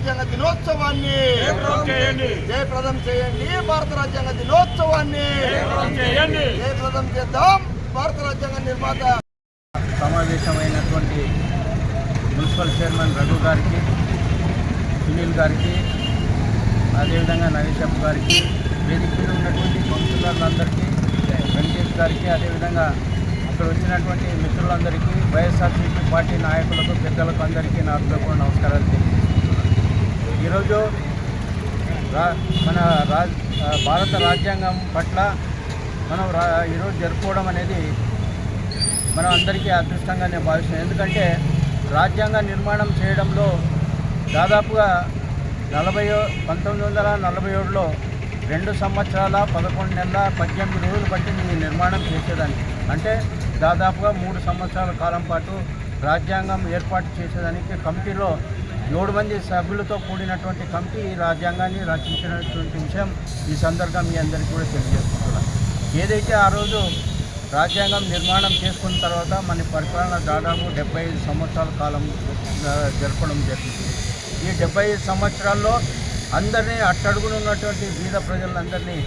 రాజ్యాంగ దినోత్సవాన్ని జయప్రదం చేయండి. జయప్రదం చేయండి. భారత రాజ్యాంగ దినోత్సవాన్ని జయప్రదం చేయండి. జయప్రదం చేద్దాం. భారత రాజ్యాంగ నిర్మాత సమావేశమైనటువంటి మున్సిపల్ చైర్మన్ రఘు గారికి సునీల్ గారికి అదేవిధంగా నరేష్ గారికి వేదిక మీద ఉన్నటువంటి కౌన్సిలర్లందరికీ వెంకటేష్ గారికి అదేవిధంగా అక్కడ వచ్చినటువంటి మిత్రులందరికీ వైఎస్ఆర్సీపీ పార్టీ నాయకులకు పెద్దలకు అందరికీ నా హృదయపూర్వక నమస్కారాలు తెలియజేస్తున్నాను. ఈరోజు రా మన రా భారత రాజ్యాంగం పట్ల మనం రా ఈరోజు జరుపుకోవడం అనేది మనం అందరికీ అదృష్టంగా నేను భావిస్తున్నాను. ఎందుకంటే రాజ్యాంగ నిర్మాణం చేయడంలో దాదాపుగా నలభై పంతొమ్మిది వందల నలభై ఏడులో రెండు సంవత్సరాల పదకొండు నెలల పద్దెనిమిది రోజులు బట్టి ఈ నిర్మాణం చేసేదానికి అంటే దాదాపుగా మూడు సంవత్సరాల కాలం పాటు రాజ్యాంగం ఏర్పాటు చేసేదానికి కమిటీలో ఏడు మంది సభ్యులతో కూడినటువంటి కమిటీ ఈ రాజ్యాంగాన్ని రచించినటువంటి విషయం ఈ సందర్భంగా మీ అందరికీ కూడా తెలియజేస్తున్నాను. ఏదైతే ఆ రోజు రాజ్యాంగం నిర్మాణం చేసుకున్న తర్వాత మన పరిపాలన దాదాపు డెబ్బై ఐదు సంవత్సరాల కాలం జరపడం జరిగింది. ఈ డెబ్బై ఐదు సంవత్సరాల్లో అందరినీ అట్టడుగున ఉన్నటువంటి బీద ప్రజలందరినీ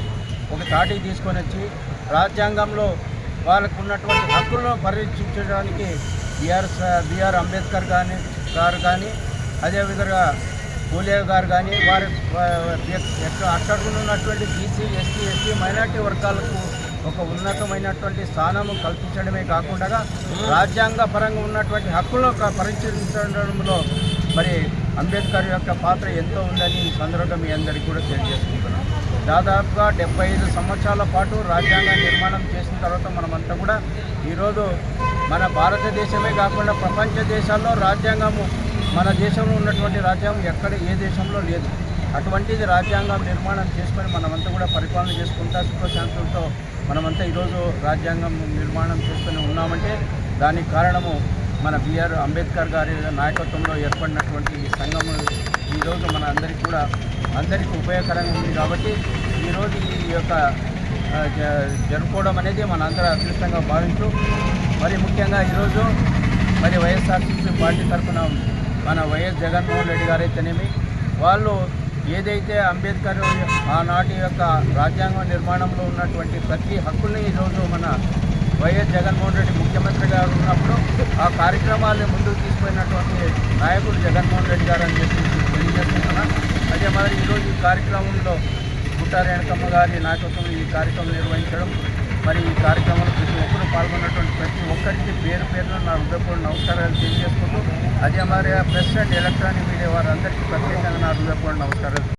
ఒక తాటికి తీసుకొని వచ్చి రాజ్యాంగంలో వాళ్ళకు ఉన్నటువంటి హక్కులను పరిరక్షించడానికి బిఆర్ బిఆర్ అంబేద్కర్ కానీ గారు కానీ అదేవిధంగా కూలేవ్ గారు కానీ వారి ఎక్కడ ఉన్నటువంటి బీసీ ఎస్సీ ఎస్టీ మైనార్టీ వర్గాలకు ఒక ఉన్నతమైనటువంటి స్థానము కల్పించడమే కాకుండా రాజ్యాంగ పరంగా ఉన్నటువంటి హక్కులను పరిశీలించడంలో మరి అంబేద్కర్ యొక్క పాత్ర ఎంతో ఉందని ఈ సందర్భంగా మీ అందరికీ కూడా తెలియజేసుకుంటున్నాం. దాదాపుగా డెబ్బై ఐదు సంవత్సరాల పాటు రాజ్యాంగ నిర్మాణం చేసిన తర్వాత మనమంతా కూడా ఈరోజు మన భారతదేశమే కాకుండా ప్రపంచ దేశాల్లో రాజ్యాంగము మన దేశంలో ఉన్నటువంటి రాజ్యాంగం ఎక్కడ ఏ దేశంలో లేదు. అటువంటిది రాజ్యాంగం నిర్మాణం చేసుకొని మనమంతా కూడా పరిపాలన చేసుకుంటా సుఖశాంతులతో మనమంతా ఈరోజు రాజ్యాంగం నిర్మాణం చేసుకొని ఉన్నామంటే దానికి కారణము మన బిఆర్ అంబేద్కర్ గారి నాయకత్వంలో ఏర్పడినటువంటి ఈ సంఘము ఈరోజు మన అందరికీ కూడా అందరికీ ఉపయోగకరంగా ఉంది కాబట్టి ఈరోజు ఈ యొక్క జ- జరుపుకోవడం అనేది మన అందరూ అదృష్టంగా భావించు మరి ముఖ్యంగా ఈరోజు మరి వైఎస్ఆర్సీపీ పార్టీ తరఫున మన వైఎస్ జగన్మోహన్ రెడ్డి గారైతేనేమి వాళ్ళు ఏదైతే అంబేద్కర్ ఆనాటి యొక్క రాజ్యాంగ నిర్మాణంలో ఉన్నటువంటి ప్రతి హక్కుల్ని ఈరోజు మన వైఎస్ జగన్మోహన్ రెడ్డి ముఖ్యమంత్రి గారు ఉన్నప్పుడు ఆ కార్యక్రమాన్ని ముందుకు తీసుకుపోయినటువంటి నాయకుడు జగన్మోహన్ రెడ్డి గారు అని చెప్పి తెలియజేస్తున్నాను. అదే మరి ఈరోజు ఈ కార్యక్రమంలో గుట్టారేణకమ్మ గారి నాయకత్వంలో ఈ కార్యక్రమం నిర్వహించడం మరి ఈ కార్యక్రమంలో ప్రతి ఒక్కరు పాల్గొన్నటువంటి ప్రతి ఒక్కరికి పేరు పేరున నా హృదయపూర్వక నమస్కారాలు తెలియజేసుకుంటూ అదే మరి ప్రెస్ అండ్ ఎలక్ట్రానిక్ మీడియా వారందరికీ ప్రత్యేకంగా నా హృదయపూర్వక నమస్కారాలు.